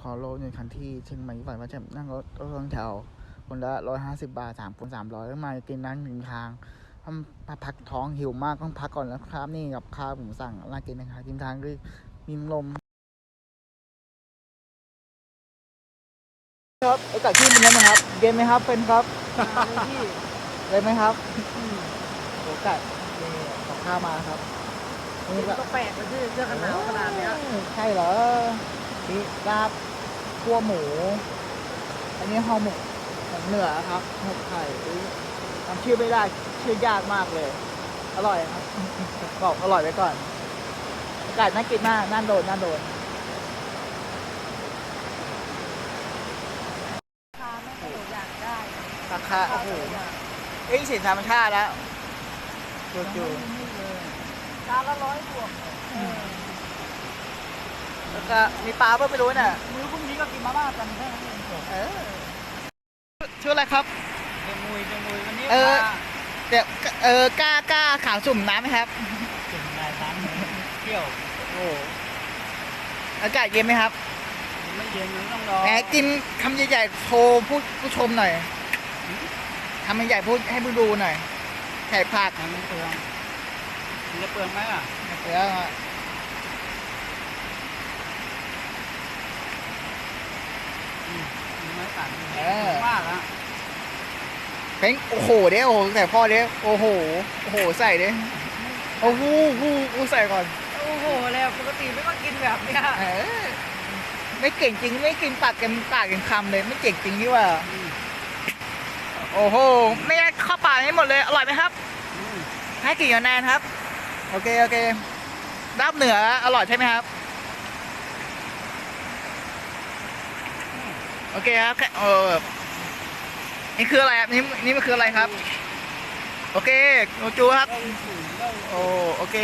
พอโลหนึ่งคันที่เชียงใหม่ฝันว่าจะนั่งรถรถสองแถว คนละร้อยห้าสิบาทสามคนสามร้อยแล้วมากินนั่งหนึ่งทางทำมาพักท้องหิวมากต้องพักก่อนแล้วครับ นี่กับข้าวผมสั่งน่ากินนะครับทิมทางด้วยมีลมครับโอกาสที่มันแล้วนะครับ เย็นไหมครับเป็นครับเลยไหมครับโอกาสนี่ของข้าวมาครับนี่ก็ก็แปลกเลยที่เสื้อกันหนาวขนาดเนี้ยใช่เหรอ นี่ลาบคั่วหมู อันนี้ห่อหมกของเหนือครับหมกไข่อุ๊ยจำชื่อไม่ได้ชื่อยากมากเลย อร่อยครับบอกอร่อยไว้ก่อน อากาศน่ากินมากน่าโดนน่าโดนคาไม่กระโดดอยากได้ราคาโอ้โหเอ้ยสินธรรมชาติแล้วจูจูจานละร้อยบวกแล้ว ก็มีปลาเปล่าไม่รู้น่ะมื้อพรุ่งนี้ก็กินมาม่ากันแค่นั้นเองเออชื่ออะไรครับเจมุยเจมุยวันนี้เออเดี๋ยวเออกล้ากล้าขาวสุ่มน้ำไหมครับถึงนายน้ำเที่ยวโอ้อากาศเย็นไหมครับไม่เย็นมันต้องรอแหมกินคำใหญ่ๆโชว์ผู้ผู้ชมหน่อยคำใหญ่ๆพูดให้ผู้ดูหน่อยไข่ผักมันไม่เปลืองมันจะเปลืองไหมอะเดี๋ยวมันไม่ตัดเออมากละเพ่งโอ้โหเด้โอ้โหใส่พ่อเด้โอ้โหโอ้โหใส่เด้โอ้โหหูหูใส่ก่อนโอ้โหแล้วปกติไม่ก็กินแบบเนี้ยเออไม่เก่งจริงไม่กินปากกันปากกันคำเลยไม่เก่งจริงนี่ว่า โอ้โหไม่ได้เข้าปากให้หมดเลยอร่อยไหมครับ ให้กี่คะแนนครับ โอเคโอเคลาบเหนืออร่อยใช่ไหมครับ โอเคครับแค่เออนี่คืออะไรครับนี่นี่มันคืออะไรครับ โอเคโอจูครับ โอ้โอเค